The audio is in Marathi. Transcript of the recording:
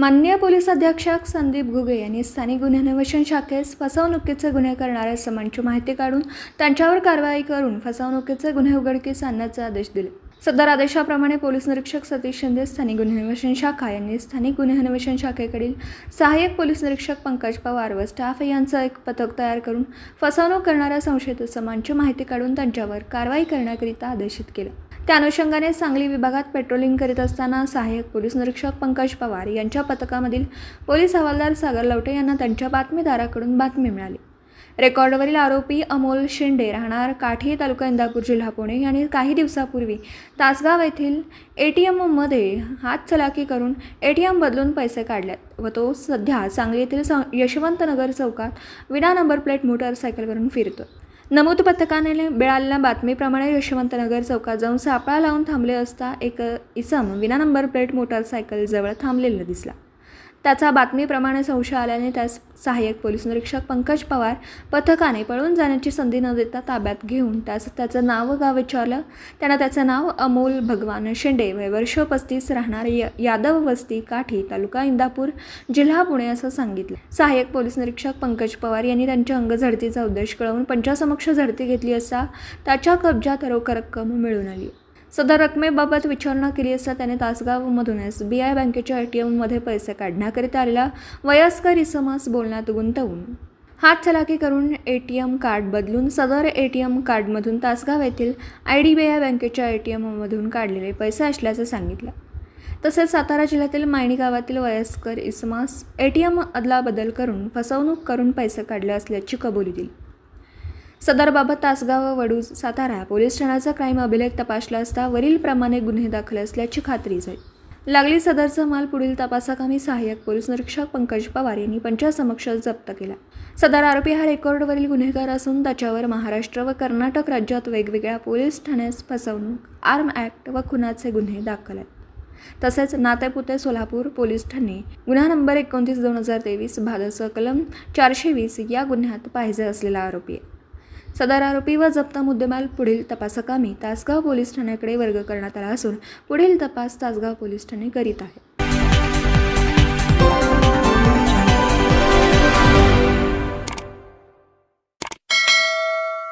माननीय पोलीस अधीक्षक संदीप घुगे यांनी स्थानिक गुन्हे अन्वेषण शाखेस फसवणुकीचे गुन्हे करणाऱ्या समांची माहिती काढून त्यांच्यावर कारवाई करून फसवणुकीचे गुन्हे उघडकीस आणण्याचे आदेश दिले. सदर आदेशाप्रमाणे पोलीस निरीक्षक सतीश शिंदे स्थानिक गुन्हे अन्वेषण शाखा यांनी स्थानिक गुन्हे अन्वेषण शाखेकडील सहाय्यक पोलीस निरीक्षक पंकज पवार व स्टाफ यांचं एक पथक तयार करून फसवणूक करणाऱ्या संशयित समांची माहिती काढून त्यांच्यावर कारवाई करण्याकरिता आदेशित केलं. त्या अनुषंगाने सांगली विभागात पेट्रोलिंग करीत असताना सहाय्यक पोलीस निरीक्षक पंकज पवार यांच्या पथकामधील पोलीस हवालदार सागर लवटे यांना त्यांच्या बातमीदाराकडून बातमी मिळाली. रेकॉर्डवरील आरोपी अमोल शिंदे राहणार काठी तालुका इंदापूर जिल्हा पुणे यांनी काही दिवसापूर्वी तासगाव येथील ए टी एममध्ये हात चलाकी करून ए टी एम बदलून पैसे काढल्यात व तो सध्या सांगली येथील स यशवंतनगर चौकात विना नंबर प्लेट मोटारसायकलवरून फिरतो नमूद पथकाने मिळालेल्या बातमीप्रमाणे यशवंतनगर चौकात जाऊन सापळा लावून थांबले असता एक इसम विना नंबर प्लेट मोटारसायकल जवळ थांबलेला दिसला. त्याचा बातमीप्रमाणे संशय आल्याने त्यास सहाय्यक पोलीस निरीक्षक पंकज पवार पथकाने पळून जाण्याची संधी न देता ताब्यात घेऊन त्यास त्याचं नाव गाव विचारलं. त्यानं त्याचं नाव अमोल भगवान शेंडे वय वर्ष पस्तीस राहणार य यादव वस्ती काठी तालुका इंदापूर जिल्हा पुणे असं सांगितलं. सहाय्यक पोलीस निरीक्षक पंकज पवार यांनी त्यांच्या अंग झडतीचा उद्देश कळवून पंचासमक्ष झडती घेतली असता त्याच्या कब्जात रोख रक्कम मिळून आली. सदर रकमेबाबत विचारणा केली असता त्याने तासगावमधून एस बी आय बँकेच्या ए टी एममध्ये पैसे काढण्याकरिता आलेला वयस्कर इसमास बोलण्यात गुंतवून हात चलाकी करून ए टी एम कार्ड बदलून सदर ए टी एम कार्डमधून तासगाव येथील आय डी बी आय बँकेच्या ए टी एममधून काढलेले पैसे असल्याचं सांगितलं. तसेच सातारा जिल्ह्यातील मायणी गावातील वयस्कर इसमास ए टी एम अदलाबदल करून फसवणूक करून पैसे काढले असल्याची कबुली दिली. सदरबाबत तासगाव व वडूज सातारा पोलीस ठाण्याचा क्राईम अभिलेख तपासला असता वरीलप्रमाणे गुन्हे दाखल असल्याची खात्री झाली. लागली सदरचा माल पुढील तपासाकामी सहाय्यक पोलीस निरीक्षक पंकज पवार यांनी पंचासमक्ष जप्त केला. सदर आरोपी हा रेकॉर्डवरील गुन्हेगार असून त्याच्यावर महाराष्ट्र व कर्नाटक राज्यात वेगवेगळ्या पोलीस ठाण्यास फसवणूक आर्म ॲक्ट व खुनाचे गुन्हे दाखल आहेत. तसेच नातेपुते सोलापूर पोलीस ठाणे गुन्हा नंबर एकोणतीस दोन हजार तेवीस भादस कलम चारशे वीस या गुन्ह्यात पाहिजे असलेला आरोपी आहे. सदर आरोपी व जप्त मुद्देमाल पुढील तपासकामी तासगाव पोलीस ठाण्याकडे वर्ग करण्यात आला असून पुढील तपास तासगाव पोलीस ठाणे करीत आहे.